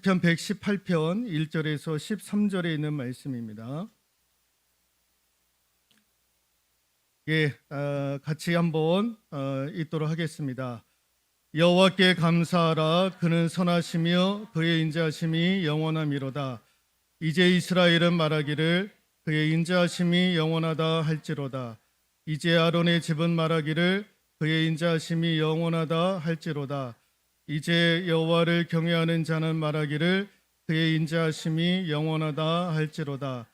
시편 118편 1절에서 13절에 있는 말씀입니다. 예, 아, 같이 한번 어, 읽도록 하겠습니다. 여호와께 감사하라 그는 선하시며 그의 인자하심이 영원함이로다. 이제 이스라엘은 말하기를 그의 인자하심이 영원하다 할지로다. 이제 아론의 집은 말하기를 그의 인자하심이 영원하다 할지로다. 이제 여호와를 경외하는 자는 말하기를 그의 인자하심이 영원하다 할지로다.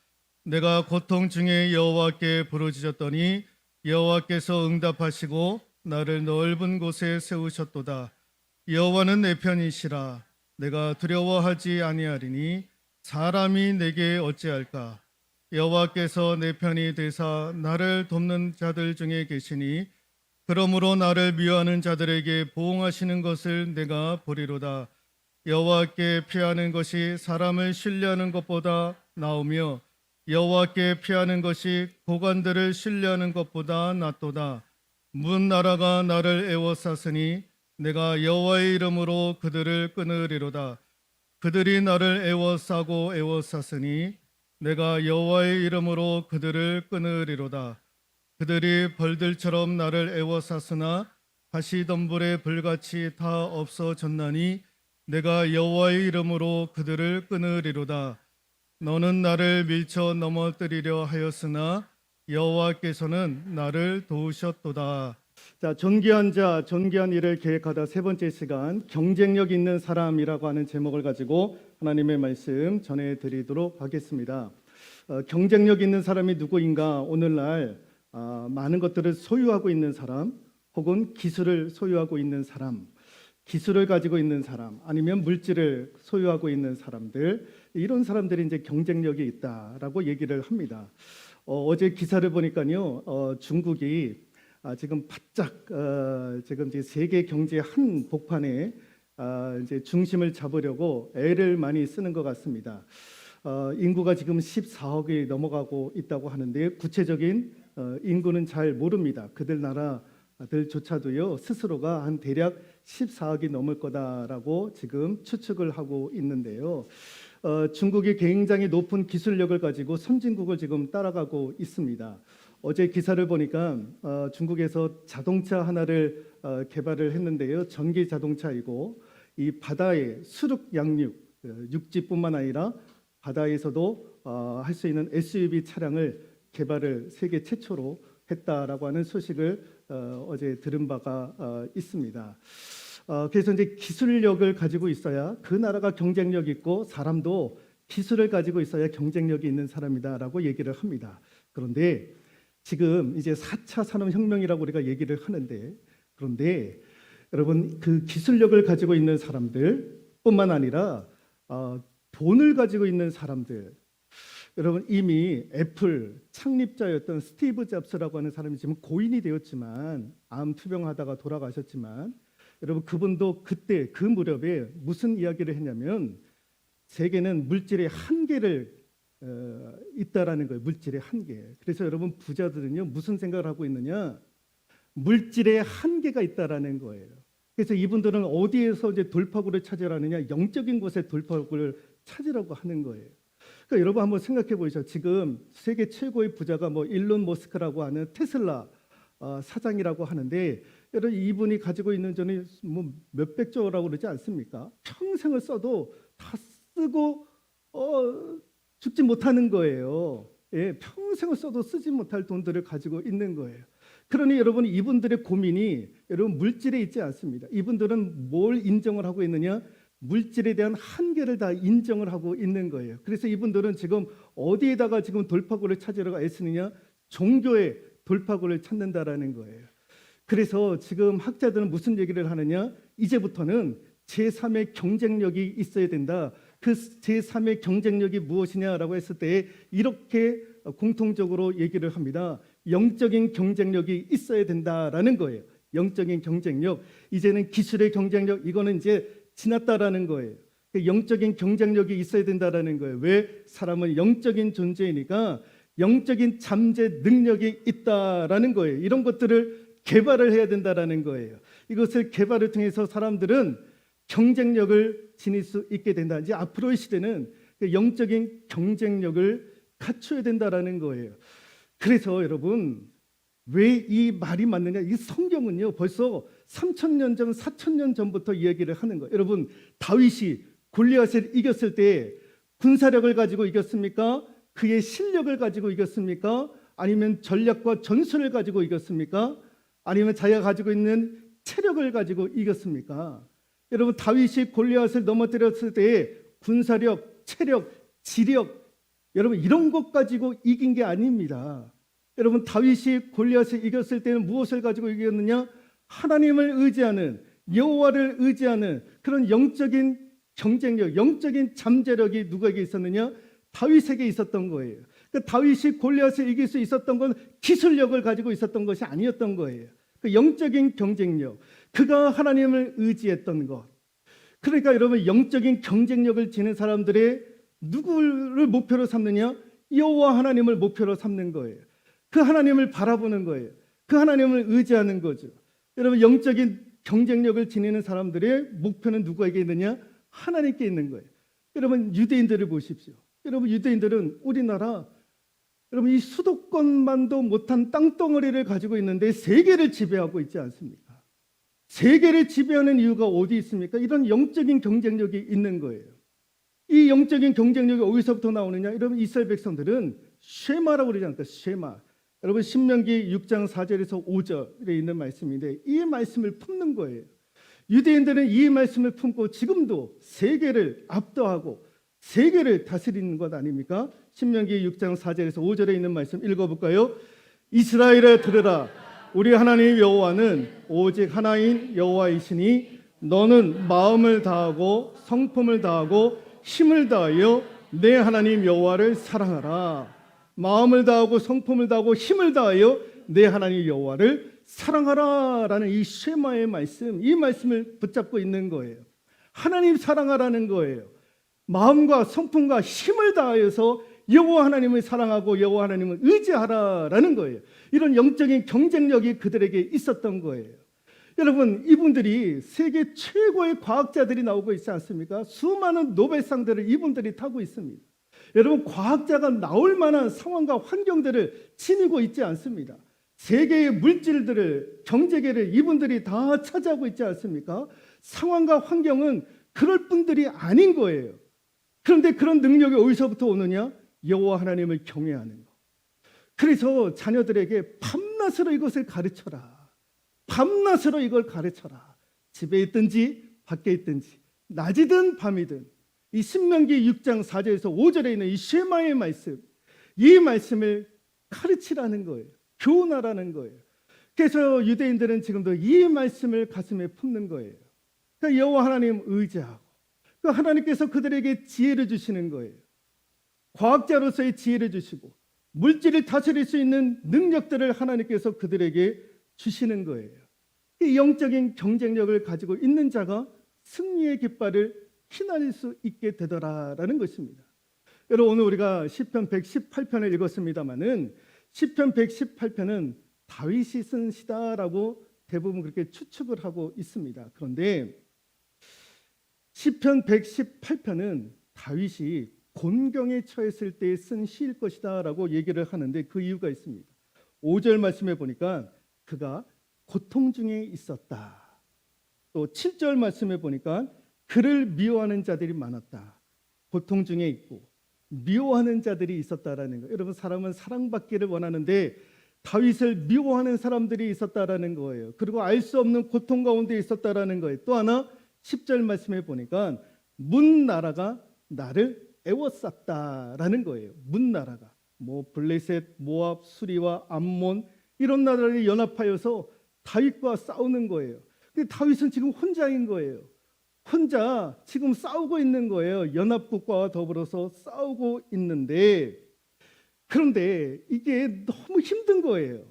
내가 고통 중에 여호와께 부르짖었더니 여호와께서 응답하시고 나를 넓은 곳에 세우셨도다. 여호와는 내 편이시라. 내가 두려워하지 아니하리니 사람이 내게 어찌할까? 여호와께서 내 편이 되사 나를 돕는 자들 중에 계시니 그러므로 나를 미워하는 자들에게 보응하시는 것을 내가 보리로다. 여호와께 피하는 것이 사람을 신뢰하는 것보다 나으며 여호와께 피하는 것이 고관들을 신뢰하는 것보다 낫도다. 문 나라가 나를 애워쌌으니 내가 여호와의 이름으로 그들을 끊으리로다. 그들이 나를 애워싸고 애워쌌으니 내가 여호와의 이름으로 그들을 끊으리로다. 그들이 벌들처럼 나를 애워쌌으나 가시덤불의 불같이 다 없어졌나니 내가 여호와의 이름으로 그들을 끊으리로다. 너는 나를 밀쳐 넘어뜨리려 하였으나 여호와께서는 나를 도우셨도다. 자, 존귀한 자, 존귀한 일을 계획하다 세 번째 시간 경쟁력 있는 사람이라고 하는 제목을 가지고 하나님의 말씀 전해 드리도록 하겠습니다. 어, 경쟁력 있는 사람이 누구인가? 오늘날 아, 많은 것들을 소유하고 있는 사람, 혹은 기술을 소유하고 있는 사람, 기술을 가지고 있는 사람, 아니면 물질을 소유하고 있는 사람들, 이런 사람들이 이제 경쟁력이 있다라고 얘기를 합니다. 어, 제 기사를 보니까요, 어, 중국이 아, 지금 바짝 어, 지금 이제 세계 경제 한 복판에 아, 이제 중심을 잡으려고 애를 많이 쓰는 것 같습니다. 어, 인구가 지금 14억이 넘어가고 있다고 하는데 구체적인 어, 인구는 잘 모릅니다. 그들 나라들조차도요 스스로가 한 대략 14억이 넘을 거다라고 지금 추측을 하고 있는데요. 어, 중국이 굉장히 높은 기술력을 가지고 선진국을 지금 따라가고 있습니다. 어제 기사를 보니까 어, 중국에서 자동차 하나를 어, 개발을 했는데요. 전기 자동차이고 이 바다의 수륙 양육 어, 육지뿐만 아니라 바다에서도 어, 할수 있는 SUV 차량을 개발을 세계 최초로 했다라고 하는 소식을 어, 어제 들은 바가 어, 있습니다. 어, 그래서 이제 기술력을 가지고 있어야 그 나라가 경쟁력 있고 사람도 기술을 가지고 있어야 경쟁력이 있는 사람이다라고 얘기를 합니다. 그런데 지금 이제 4차 산업혁명이라고 우리가 얘기를 하는데 그런데 여러분 그 기술력을 가지고 있는 사람들뿐만 아니라 어, 돈을 가지고 있는 사람들 여러분 이미 애플 창립자였던 스티브 잡스라고 하는 사람이 지금 고인이 되었지만 암 투병하다가 돌아가셨지만 여러분 그분도 그때 그 무렵에 무슨 이야기를 했냐면 세계는 물질의 한계를 어, 있다라는 거예요. 물질의 한계. 그래서 여러분 부자들은요 무슨 생각을 하고 있느냐? 물질의 한계가 있다라는 거예요. 그래서 이분들은 어디에서 이제 돌파구를 찾으라느냐? 영적인 곳에 돌파구를 찾으라고 하는 거예요. 그러니까 여러분 한번 생각해 보시죠. 지금 세계 최고의 부자가 뭐 일론 머스크라고 하는 테슬라 어, 사장이라고 하는데 여러분 이분이 가지고 있는 돈이 뭐 몇백 조라고 그러지 않습니까? 평생을 써도 다 쓰고 어, 죽지 못하는 거예요. 예, 평생을 써도 쓰지 못할 돈들을 가지고 있는 거예요. 그러니 여러분 이분들의 고민이 여러분 물질에 있지 않습니다. 이분들은 뭘 인정을 하고 있느냐? 물질에 대한 한계를 다 인정을 하고 있는 거예요. 그래서 이분들은 지금 어디에다가 지금 돌파구를 찾으려고 애쓰느냐? 종교의 돌파구를 찾는다라는 거예요. 그래서 지금 학자들은 무슨 얘기를 하느냐? 이제부터는 제3의 경쟁력이 있어야 된다. 그 제3의 경쟁력이 무엇이냐라고 했을 때 이렇게 공통적으로 얘기를 합니다. 영적인 경쟁력이 있어야 된다라는 거예요. 영적인 경쟁력. 이제는 기술의 경쟁력 이거는 이제 지났다라는 거예요. 영적인 경쟁력이 있어야 된다라는 거예요. 왜 사람은 영적인 존재이니까 영적인 잠재 능력이 있다라는 거예요. 이런 것들을 개발을 해야 된다라는 거예요. 이것을 개발을 통해서 사람들은 경쟁력을 지닐 수 있게 된다. 이제 앞으로의 시대는 그 영적인 경쟁력을 갖춰야 된다라는 거예요. 그래서 여러분 왜 이 말이 맞느냐? 이 성경은요 벌써 3천 년 전, 4천 년 전부터 이야기를 하는 거예요. 여러분 다윗이 골리앗을 이겼을 때 군사력을 가지고 이겼습니까? 그의 실력을 가지고 이겼습니까? 아니면 전략과 전술을 가지고 이겼습니까? 아니면 자기가 가지고 있는 체력을 가지고 이겼습니까? 여러분 다윗이 골리앗을 넘어뜨렸을 때 군사력, 체력, 지력 여러분 이런 것 가지고 이긴 게 아닙니다. 여러분 다윗이 골리앗을 이겼을 때는 무엇을 가지고 이겼느냐? 하나님을 의지하는 여호와를 의지하는 그런 영적인 경쟁력, 영적인 잠재력이 누구에게 있었느냐? 다윗에게 있었던 거예요. 그 다윗이 골리앗을 이길 수 있었던 건 기술력을 가지고 있었던 것이 아니었던 거예요. 그 영적인 경쟁력, 그가 하나님을 의지했던 것. 그러니까 여러분 영적인 경쟁력을 지닌 사람들의 누구를 목표로 삼느냐? 여호와 하나님을 목표로 삼는 거예요. 그 하나님을 바라보는 거예요. 그 하나님을 의지하는 거죠. 여러분 영적인 경쟁력을 지니는 사람들의 목표는 누구에게 있느냐? 하나님께 있는 거예요. 여러분 유대인들을 보십시오. 여러분 유대인들은 우리나라 여러분 이 수도권만도 못한 땅덩어리를 가지고 있는데 세계를 지배하고 있지 않습니까? 세계를 지배하는 이유가 어디 있습니까? 이런 영적인 경쟁력이 있는 거예요. 이 영적인 경쟁력이 어디서부터 나오느냐? 여러분 이스라엘 백성들은 쉐마라고 그러지 않을까? 쉐마. 여러분 신명기 6장 4절에서 5절에 있는 말씀인데 이 말씀을 품는 거예요. 유대인들은 이 말씀을 품고 지금도 세계를 압도하고 세계를 다스리는 것 아닙니까? 신명기 6장 4절에서 5절에 있는 말씀 읽어볼까요? 이스라엘에 들으라 우리 하나님 여호와는 오직 하나인 여호와이시니 너는 마음을 다하고 성품을 다하고 힘을 다하여 내 하나님 여호와를 사랑하라 마음을 다하고 성품을 다하고 힘을 다하여 내 하나님 여호와를 사랑하라라는 이 쉐마의 말씀, 이 말씀을 붙잡고 있는 거예요. 하나님 사랑하라는 거예요. 마음과 성품과 힘을 다하여서 여호와 하나님을 사랑하고 여호와 하나님을 의지하라라는 거예요. 이런 영적인 경쟁력이 그들에게 있었던 거예요. 여러분, 이분들이 세계 최고의 과학자들이 나오고 있지 않습니까? 수많은 노벨상들을 이분들이 타고 있습니다. 여러분, 과학자가 나올 만한 상황과 환경들을 지니고 있지 않습니다. 세계의 물질들을, 경제계를 이분들이 다 차지하고 있지 않습니까? 상황과 환경은 그럴 분들이 아닌 거예요. 그런데 그런 능력이 어디서부터 오느냐? 여호와 하나님을 경외하는 거. 그래서 자녀들에게 밤낮으로 이것을 가르쳐라. 밤낮으로 이걸 가르쳐라. 집에 있든지 밖에 있든지 낮이든 밤이든 이 신명기 6장 4절에서 5절에 있는 이 쉐마의 말씀 이 말씀을 가르치라는 거예요. 교훈하라는 거예요. 그래서 유대인들은 지금도 이 말씀을 가슴에 품는 거예요. 그러니까 여호와 하나님 의지하고 그 하나님께서 그들에게 지혜를 주시는 거예요. 과학자로서의 지혜를 주시고 물질을 다스릴 수 있는 능력들을 하나님께서 그들에게 주시는 거예요. 이 영적인 경쟁력을 가지고 있는 자가 승리의 깃발을 휘날릴 수 있게 되더라라는 것입니다. 여러분 오늘 우리가 시편 118편을 읽었습니다마는 시편 118편은 다윗이 쓴 시다라고 대부분 그렇게 추측을 하고 있습니다. 그런데 시편 118편은 다윗이 곤경에 처했을 때 쓴 시일 것이다라고 얘기를 하는데 그 이유가 있습니다. 5절 말씀에 보니까 그가 고통 중에 있었다. 또 7절 말씀에 보니까 그를 미워하는 자들이 많았다. 고통 중에 있고 미워하는 자들이 있었다라는 거. 여러분 사람은 사랑받기를 원하는데 다윗을 미워하는 사람들이 있었다라는 거예요. 그리고 알 수 없는 고통 가운데 있었다라는 거예요. 또 하나 10절 말씀에 보니까 문 나라가 나를 애워쌌다라는 거예요. 문 나라가 뭐 블레셋, 모압, 수리와 암몬 이런 나라를 연합하여서 다윗과 싸우는 거예요. 근데 다윗은 지금 혼자인 거예요. 혼자 지금 싸우고 있는 거예요. 연합국과 더불어서 싸우고 있는데 그런데 이게 너무 힘든 거예요.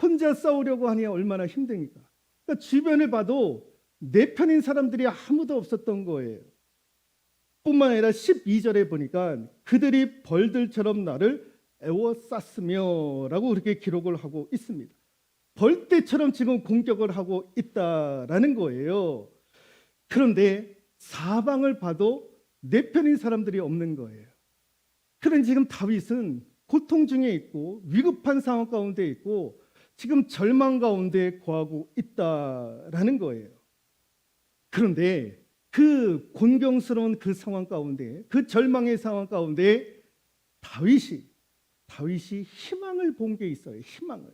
혼자 싸우려고 하니 얼마나 힘드니까. 그러니까 주변을 봐도 내 편인 사람들이 아무도 없었던 거예요. 뿐만 아니라 12절에 보니까 그들이 벌들처럼 나를 애워쌌으며 라고 그렇게 기록을 하고 있습니다. 벌떼처럼 지금 공격을 하고 있다라는 거예요. 그런데 사방을 봐도 내 편인 사람들이 없는 거예요. 그런 지금 다윗은 고통 중에 있고 위급한 상황 가운데 있고 지금 절망 가운데 거하고 있다라는 거예요. 그런데 그 곤경스러운 그 상황 가운데 그 절망의 상황 가운데 다윗이 다윗이 희망을 본 게 있어요. 희망을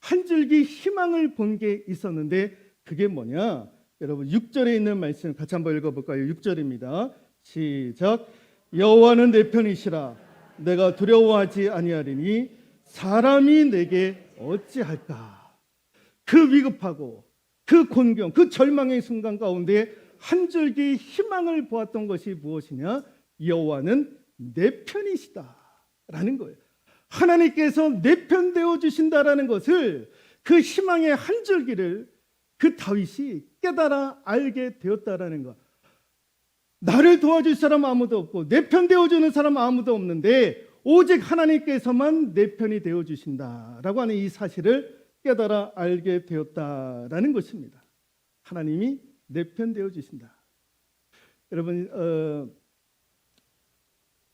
한 줄기 희망을 본 게 있었는데 그게 뭐냐? 여러분 6절에 있는 말씀 같이 한번 읽어볼까요? 6절입니다. 시작. 여호와는 내 편이시라. 내가 두려워하지 아니하리니 사람이 내게 어찌할까? 그 위급하고 그 곤경, 그 절망의 순간 가운데 한 줄기 희망을 보았던 것이 무엇이냐? 여호와는 내 편이시다라는 거예요. 하나님께서 내 편 되어 주신다라는 것을 그 희망의 한 줄기를 그 다윗이 깨달아 알게 되었다라는 것. 나를 도와줄 사람 아무도 없고 내 편 되어 주는 사람 아무도 없는데 오직 하나님께서만 내 편이 되어 주신다라고 하는 이 사실을 깨달아 알게 되었다라는 것입니다. 하나님이 내 편 되어 주신다. 여러분 어,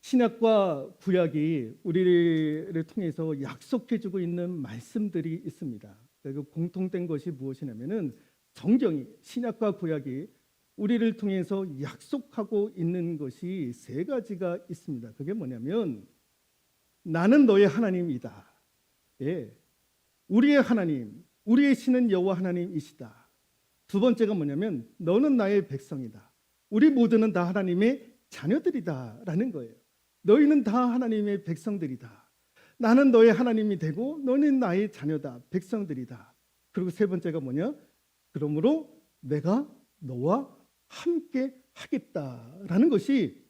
신약과 구약이 우리를 통해서 약속해주고 있는 말씀들이 있습니다. 그 공통된 것이 무엇이냐면은 성경이 신약과 구약이 우리를 통해서 약속하고 있는 것이 세 가지가 있습니다. 그게 뭐냐면 나는 너의 하나님이다. 예. 우리의 하나님, 우리의 신은 여호와 하나님이시다. 두 번째가 뭐냐면 너는 나의 백성이다. 우리 모두는 다 하나님의 자녀들이다라는 거예요. 너희는 다 하나님의 백성들이다. 나는 너의 하나님이 되고 너는 나의 자녀다. 백성들이다. 그리고 세 번째가 뭐냐? 그러므로 내가 너와 함께 하겠다라는 것이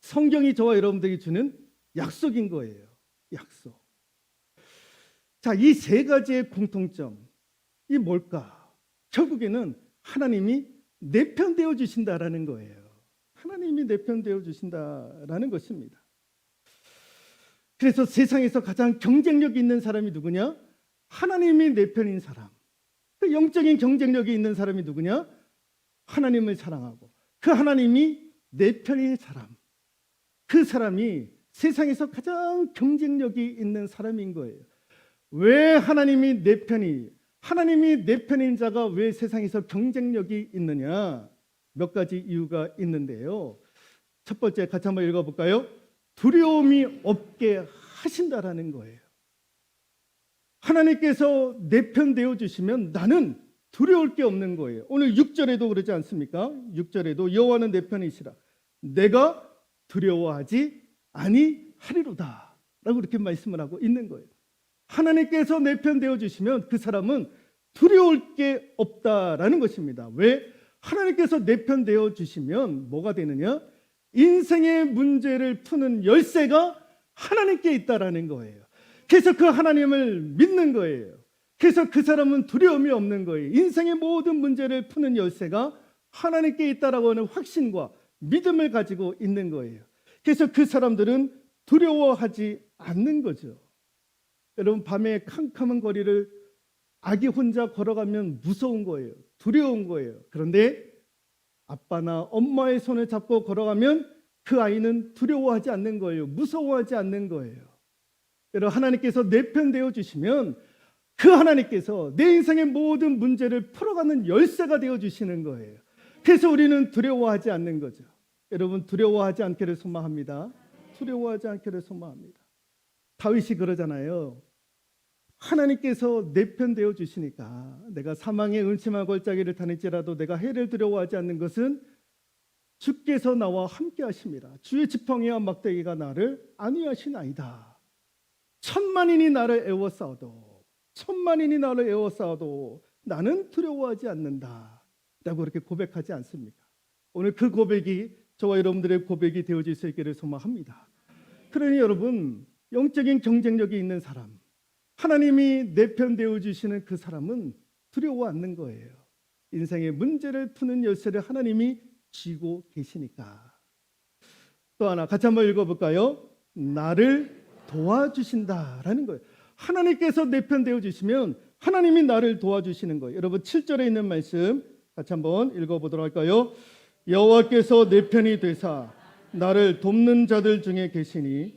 성경이 저와 여러분들에게 주는 약속인 거예요. 약속. 자, 이 세 가지의 공통점. 이 뭘까? 결국에는 하나님이 내 편 되어 주신다라는 거예요. 하나님이 내 편 되어 주신다라는 것입니다. 그래서 세상에서 가장 경쟁력 있는 사람이 누구냐? 하나님이 내 편인 사람. 그 영적인 경쟁력이 있는 사람이 누구냐? 하나님을 사랑하고 그 하나님이 내 편인 사람. 그 사람이 세상에서 가장 경쟁력이 있는 사람인 거예요. 왜 하나님이 내 편이 하나님이 내 편인 자가 왜 세상에서 경쟁력이 있느냐? 몇 가지 이유가 있는데요. 첫 번째 같이 한번 읽어 볼까요? 두려움이 없게 하신다라는 거예요. 하나님께서 내 편 되어 주시면 나는 두려울 게 없는 거예요. 오늘 6절에도 그러지 않습니까? 6절에도 여호와는 내 편이시라. 내가 두려워하지 아니하리로다. 라고 이렇게 말씀을 하고 있는 거예요. 하나님께서 내 편 되어 주시면 그 사람은 두려울 게 없다라는 것입니다. 왜? 하나님께서 내 편 되어 주시면 뭐가 되느냐? 인생의 문제를 푸는 열쇠가 하나님께 있다라는 거예요. 그래서 그 하나님을 믿는 거예요. 그래서 그 사람은 두려움이 없는 거예요. 인생의 모든 문제를 푸는 열쇠가 하나님께 있다라고 하는 확신과 믿음을 가지고 있는 거예요. 그래서 그 사람들은 두려워하지 않는 거죠. 여러분 밤에 캄캄한 거리를 아기 혼자 걸어가면 무서운 거예요. 두려운 거예요. 그런데 아빠나 엄마의 손을 잡고 걸어가면 그 아이는 두려워하지 않는 거예요. 무서워하지 않는 거예요. 여러분 하나님께서 내 편 되어 주시면 그 하나님께서 내 인생의 모든 문제를 풀어가는 열쇠가 되어 주시는 거예요. 그래서 우리는 두려워하지 않는 거죠. 여러분 두려워하지 않기를 소망합니다. 두려워하지 않기를 소망합니다. 다윗이 그러잖아요. 하나님께서 내 편 되어 주시니까 내가 사망의 음침한 골짜기를 다닐지라도 내가 해를 두려워하지 않는 것은 주께서 나와 함께 하심이라 주의 지팡이와 막대기가 나를 안위하시나이다. 천만인이 나를 애워싸도 천만인이 나를 애워싸도 나는 두려워하지 않는다. 라고 그렇게 고백하지 않습니까? 오늘 그 고백이 저와 여러분들의 고백이 되어질 수 있기를 소망합니다. 그러니 여러분 영적인 경쟁력이 있는 사람 하나님이 내 편 되어 주시는 그 사람은 두려워 않는 거예요. 인생의 문제를 푸는 열쇠를 하나님이 쥐고 계시니까. 또 하나 같이 한번 읽어볼까요? 나를 도와주신다라는 거예요. 하나님께서 내 편 되어 주시면 하나님이 나를 도와주시는 거예요. 여러분 7절에 있는 말씀 같이 한번 읽어보도록 할까요? 여호와께서 내 편이 되사 나를 돕는 자들 중에 계시니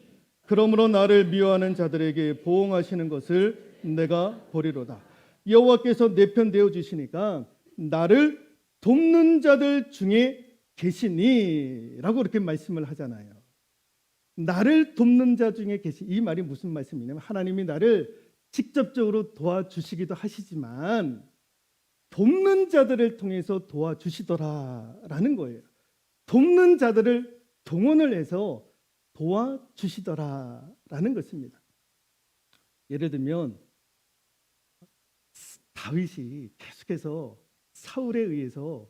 그러므로 나를 미워하는 자들에게 보응하시는 것을 내가 보리로다. 여호와께서 내 편 되어 주시니까 나를 돕는 자들 중에 계시니라고 이렇게 말씀을 하잖아요. 나를 돕는 자 중에 계시 이 말이 무슨 말씀이냐면 하나님이 나를 직접적으로 도와주시기도 하시지만 돕는 자들을 통해서 도와주시더라라는 거예요. 돕는 자들을 동원을 해서 도와주시더라라는 것입니다. 예를 들면 다윗이 계속해서 사울에 의해서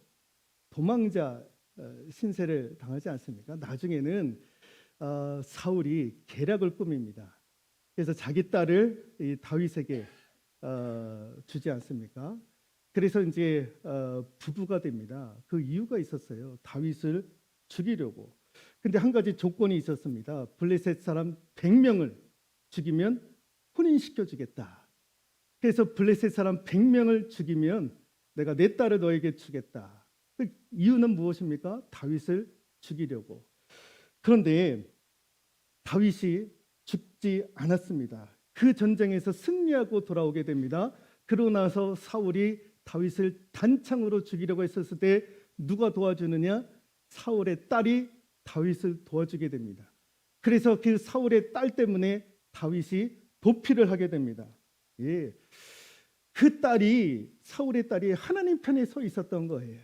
도망자 어, 신세를 당하지 않습니까? 나중에는 어, 사울이 계략을 꾸밉니다. 그래서 자기 딸을 이 다윗에게 어, 주지 않습니까? 그래서 이제 어, 부부가 됩니다. 그 이유가 있었어요. 다윗을 죽이려고. 근데 한 가지 조건이 있었습니다. 블레셋 사람 100명을 죽이면 혼인시켜 주겠다. 그래서 블레셋 사람 100명을 죽이면 내가 내 딸을 너에게 주겠다. 그 이유는 무엇입니까? 다윗을 죽이려고. 그런데 다윗이 죽지 않았습니다. 그 전쟁에서 승리하고 돌아오게 됩니다. 그러고 나서 사울이 다윗을 단창으로 죽이려고 했었을 때 누가 도와주느냐? 사울의 딸이 다윗을 도와주게 됩니다. 그래서 그 사울의 딸 때문에 다윗이 도피를 하게 됩니다. 예. 그 딸이 사울의 딸이 하나님 편에 서 있었던 거예요.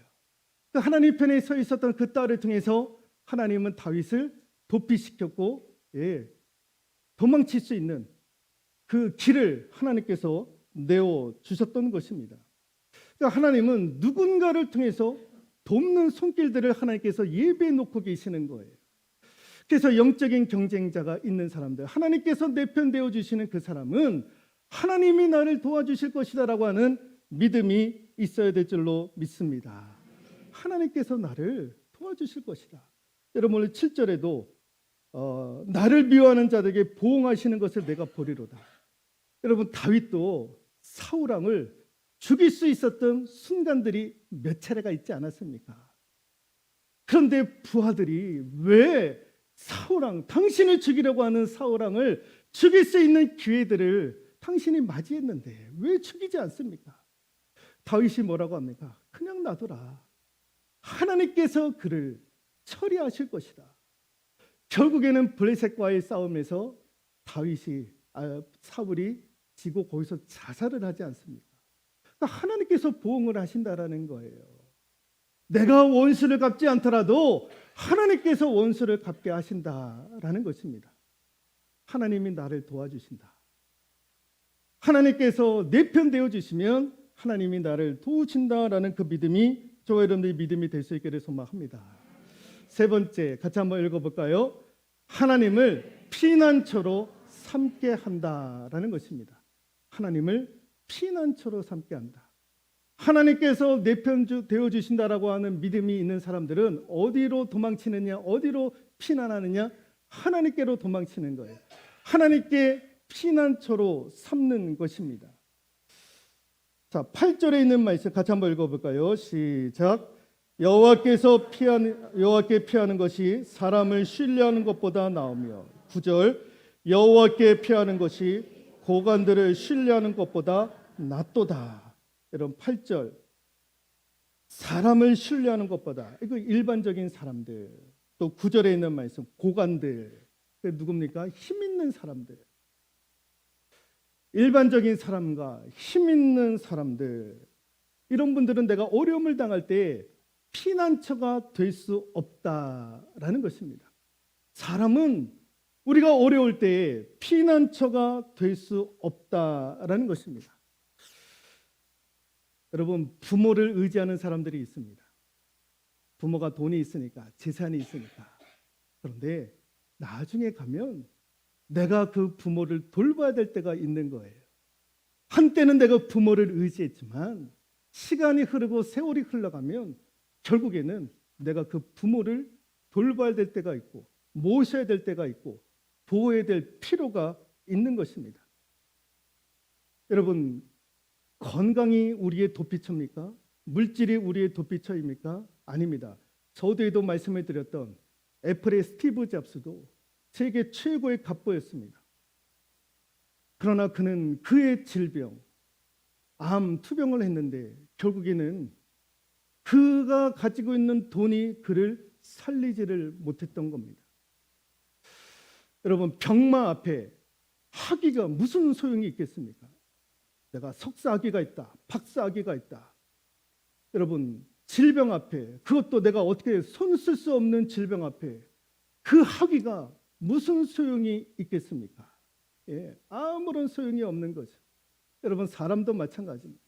그 하나님 편에 서 있었던 그 딸을 통해서 하나님은 다윗을 도피시켰고 예. 도망칠 수 있는 그 길을 하나님께서 내어 주셨던 것입니다. 그러니까 하나님은 누군가를 통해서 돕는 손길들을 하나님께서 예배해 놓고 계시는 거예요. 그래서 영적인 경쟁자가 있는 사람들, 하나님께서 내 편 되어 주시는 그 사람은 하나님이 나를 도와주실 것이다라고 하는 믿음이 있어야 될 줄로 믿습니다. 하나님께서 나를 도와주실 것이다. 여러분 오늘 7절에도 어, 나를 미워하는 자들에게 보응하시는 것을 내가 보리로다. 여러분 다윗도 사울 왕을 죽일 수 있었던 순간들이 몇 차례가 있지 않았습니까? 그런데 부하들이 왜 사울 왕 당신을 죽이려고 하는 사울 왕을 죽일 수 있는 기회들을 당신이 맞이했는데 왜 죽이지 않습니까? 다윗이 뭐라고 합니까? 그냥 놔둬라. 하나님께서 그를 처리하실 것이다. 결국에는 블레셋과의 싸움에서 다윗이 아, 사울이 지고 거기서 자살을 하지 않습니까? 그러니까 하나님께서 보응을 하신다라는 거예요. 내가 원수를 갚지 않더라도 하나님께서 원수를 갚게 하신다라는 것입니다. 하나님이 나를 도와주신다. 하나님께서 내 편 되어 주시면 하나님이 나를 도우신다라는 그 믿음이 저와 여러분들의 믿음이 될 수 있기를 소망합니다. 세 번째 같이 한번 읽어볼까요? 하나님을 피난처로 삼게 한다라는 것입니다. 하나님을 피난처로 삼게 한다. 하나님께서 내편 되어 주신다라고 하는 믿음이 있는 사람들은 어디로 도망치느냐, 어디로 피난하느냐, 하나님께로 도망치는 거예요. 하나님께 피난처로 삼는 것입니다. 자, 8절에 있는 말씀 같이 한번 읽어 볼까요? 시작. 여호와께서 피하는 여호와께 피하는 것이 사람을 신뢰하는 것보다 나으며 9절 여호와께 피하는 것이 고관들을 신뢰하는 것보다 낫도다. 여러분 8절 사람을 신뢰하는 것보다 이거 일반적인 사람들 또 9절에 있는 말씀 고관들 그 누굽니까? 힘 있는 사람들 일반적인 사람과 힘 있는 사람들 이런 분들은 내가 어려움을 당할 때 피난처가 될 수 없다라는 것입니다. 사람은 우리가 어려울 때 피난처가 될 수 없다라는 것입니다. 여러분 부모를 의지하는 사람들이 있습니다. 부모가 돈이 있으니까 재산이 있으니까 그런데 나중에 가면 내가 그 부모를 돌봐야 될 때가 있는 거예요. 한때는 내가 부모를 의지했지만 시간이 흐르고 세월이 흘러가면 결국에는 내가 그 부모를 돌봐야 될 때가 있고 모셔야 될 때가 있고 보호해야 될 필요가 있는 것입니다. 여러분 건강이 우리의 도피처입니까? 물질이 우리의 도피처입니까? 아닙니다. 저도에도 말씀을 드렸던 애플의 스티브 잡스도 세계 최고의 갑부였습니다. 그러나 그는 그의 질병, 암 투병을 했는데 결국에는 그가 가지고 있는 돈이 그를 살리지를 못했던 겁니다. 여러분 병마 앞에 학위가 무슨 소용이 있겠습니까? 내가 석사 학위가 있다, 박사 학위가 있다. 여러분 질병 앞에 그것도 내가 어떻게 손 쓸 수 없는 질병 앞에 그 학위가 무슨 소용이 있겠습니까? 예, 아무런 소용이 없는 거죠. 여러분 사람도 마찬가지입니다.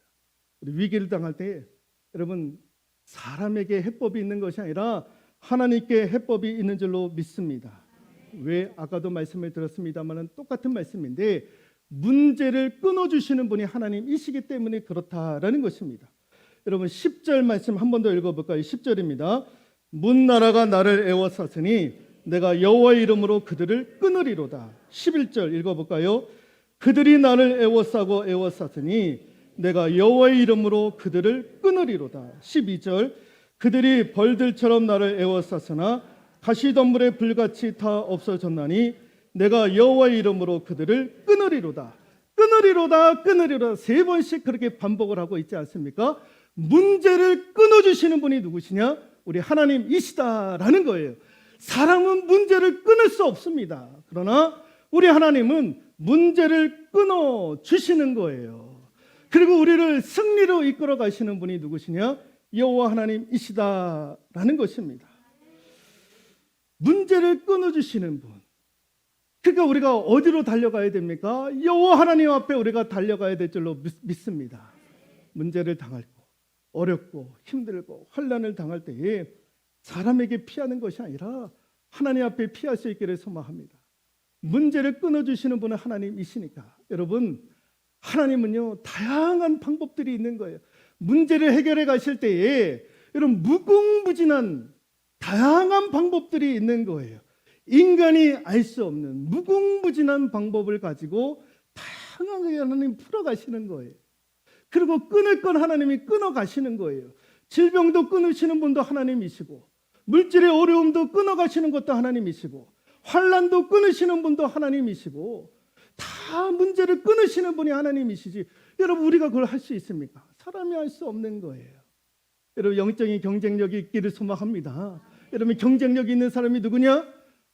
위기를 당할 때 여러분 사람에게 해법이 있는 것이 아니라 하나님께 해법이 있는 줄로 믿습니다. 왜 아까도 말씀을 드렸습니다만은 똑같은 말씀인데 문제를 끊어 주시는 분이 하나님이시기 때문에 그렇다라는 것입니다. 여러분 10절 말씀 한 번 더 읽어 볼까요? 10절입니다. 문 나라가 나를 애워쌌으니 내가 여호와의 이름으로 그들을 끊으리로다. 11절 읽어 볼까요? 그들이 나를 애워싸고 애워쌌으니 내가 여호와의 이름으로 그들을 끊으리로다. 12절 그들이 벌들처럼 나를 애워쌌으나 가시덤불의 불같이 다 없어졌나니 내가 여호와의 이름으로 그들을 끊으리로다. 끊으리로다. 끊으리로다. 세 번씩 그렇게 반복을 하고 있지 않습니까? 문제를 끊어 주시는 분이 누구시냐? 우리 하나님이시다라는 거예요. 사람은 문제를 끊을 수 없습니다. 그러나 우리 하나님은 문제를 끊어 주시는 거예요. 그리고 우리를 승리로 이끌어 가시는 분이 누구시냐? 여호와 하나님이시다라는 것입니다. 문제를 끊어 주시는 분. 그러니까 우리가 어디로 달려가야 됩니까? 여호와 하나님 앞에 우리가 달려가야 될 줄로 믿- 믿습니다. 문제를 당할 때 어렵고 힘들고 환란을 당할 때에 사람에게 피하는 것이 아니라 하나님 앞에 피할 수 있기를 소망합니다. 문제를 끊어 주시는 분은 하나님이시니까. 여러분, 하나님은요. 다양한 방법들이 있는 거예요. 문제를 해결해 가실 때에 여러분 무궁무진한 다양한 방법들이 있는 거예요. 인간이 알 수 없는 무궁무진한 방법을 가지고 다양하게 하나님 풀어 가시는 거예요. 그리고 끊을 건 하나님이 끊어 가시는 거예요. 질병도 끊으시는 분도 하나님이시고 물질의 어려움도 끊어 가시는 것도 하나님이시고 환란도 끊으시는 분도 하나님이시고 다 문제를 끊으시는 분이 하나님이시지. 여러분 우리가 그걸 할 수 있습니까? 사람이 할 수 없는 거예요. 여러분 영적인 경쟁력이 있기를 소망합니다. 여러분 경쟁력 있는 사람이 누구냐?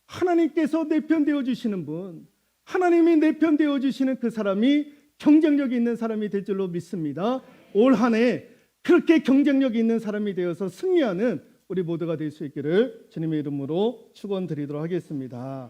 하나님께서 내 편 되어 주시는 분. 하나님이 내 편 되어 주시는 그 사람이 경쟁력이 있는 사람이 될 줄로 믿습니다. 올 한해 그렇게 경쟁력 있는 사람이 되어서 승리하는 우리 모두가 될 수 있기를 주님의 이름으로 축원드리도록 하겠습니다.